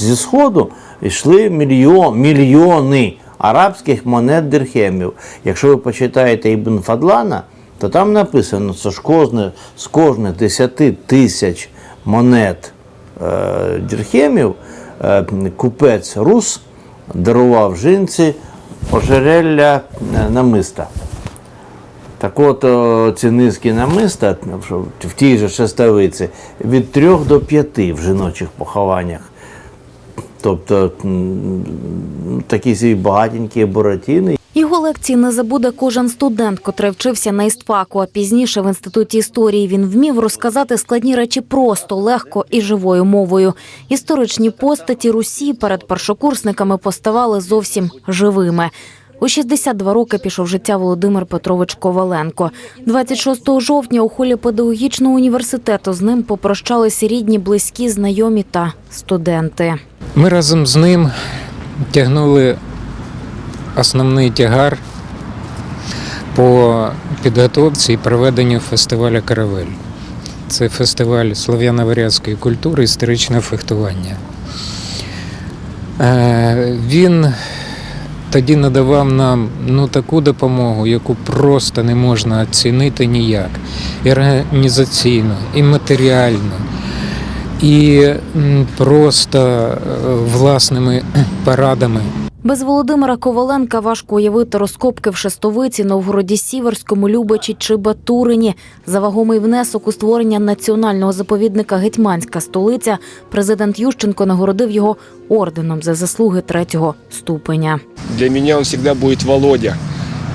зі сходу йшли мільйон, мільйони арабських монет дирхемів. Якщо ви почитаєте Ібн Фадлана, то там написано, що з кожне, з кожних 10 тисяч монет е, дирхемів е, купець Рус дарував жінці ожерелля е, намиста. Так от ці низки намиста в тій же шестовиці від трьох до п'яти в жіночих похованнях. Тобто такі свій багатенькі буратіни. Його лекції не забуде кожен студент, котрий вчився на істфаку. А пізніше в інституті історії він вмів розказати складні речі просто, легко і живою мовою. Історичні постаті Русі перед першокурсниками поставали зовсім живими. У 62 роки пішов життя Володимир Петрович Коваленко. 26 жовтня у холі педагогічного університету з ним попрощалися рідні, близькі, знайомі та студенти. Ми разом з ним тягнули основний тягар по підготовці і проведенню фестивалю Каравель. Це фестиваль слов'яно-варязької культури, історичне фехтування. Е, Він тоді надавав нам ну, таку допомогу, яку просто не можна оцінити ніяк. І організаційно, і матеріально, і просто е, власними порадами. Без Володимира Коваленка важко уявити розкопки в Шестовиці, Новгороді Сіверському, Любичі чи Батурині. За вагомий внесок у створення національного заповідника Гетьманська столиця президент Ющенко нагородив його орденом за заслуги третього ступеня. Для меня он всегда будет Володя,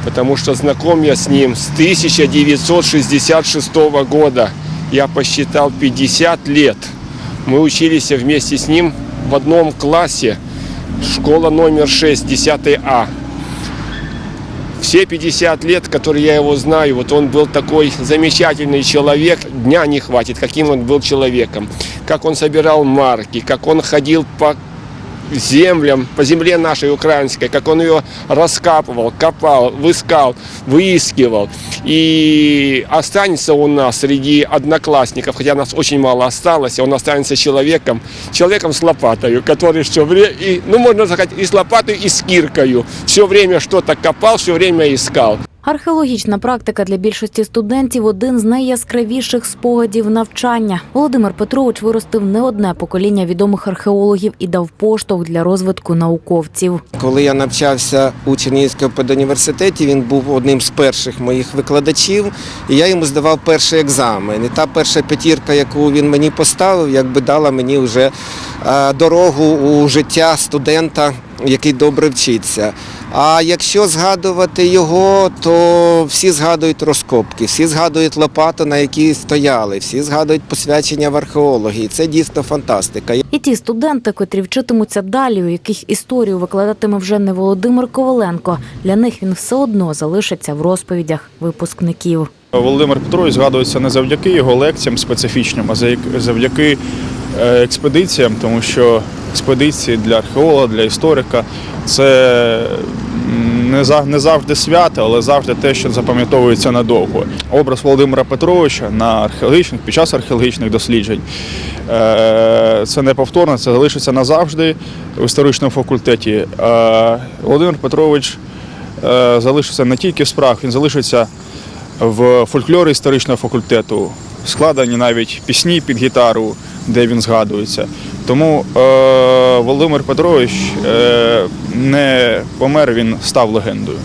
потому что знаком я с ним с 1966 года. Я посчитал 50 лет. Мы учились вместе с ним в одном классе, школа номер 6, 10 А. Все 50 лет, которые я его знаю, вот он был такой замечательный человек, дня не хватит, каким он был человеком. Как он собирал марки, как он ходил по землям, по земле нашей украинской, как он ее раскапывал, копал, выскал, выискивал. И останется у нас среди одноклассников, хотя нас очень мало осталось, он останется человеком, человеком с лопатой, который все время, и, ну можно сказать, и с лопатой, и с киркою. Все время что-то копал, все время искал. Археологічна практика для більшості студентів один з найяскравіших спогадів навчання. Володимир Петрович виростив не одне покоління відомих археологів і дав поштовх для розвитку науковців. Коли я навчався у Чернігівському педуніверситеті, він був одним з перших моїх викладачів, і я йому здавав перший екзамен. І та перша п'ятірка, яку він мені поставив, якби дала мені вже дорогу у життя студента, який добре вчиться. А якщо згадувати його, то всі згадують розкопки, всі згадують лопату, на якій стояли, всі згадують посвячення в археології. Це дійсно фантастика. І ті студенти, котрі вчитимуться далі, у яких історію викладатиме вже не Володимир Коваленко, для них він все одно залишиться в розповідях випускників. Володимир Петрович згадується не завдяки його лекціям специфічним, а за- завдяки е, експедиціям, тому що експедиції для археолога, для історика це не за- не завжди свято, але завжди те, що запам'ятовується надовго. Образ Володимира Петровича на археологічних під час археологічних досліджень е, це неповторно, це залишиться назавжди в історичному факультеті. Е, Володимир Петрович е, залишиться не тільки в справах, він залишиться в фольклорі історичного факультету складені навіть пісні під гітару, де він згадується. Тому е, Володимир Петрович е, не помер, він став легендою.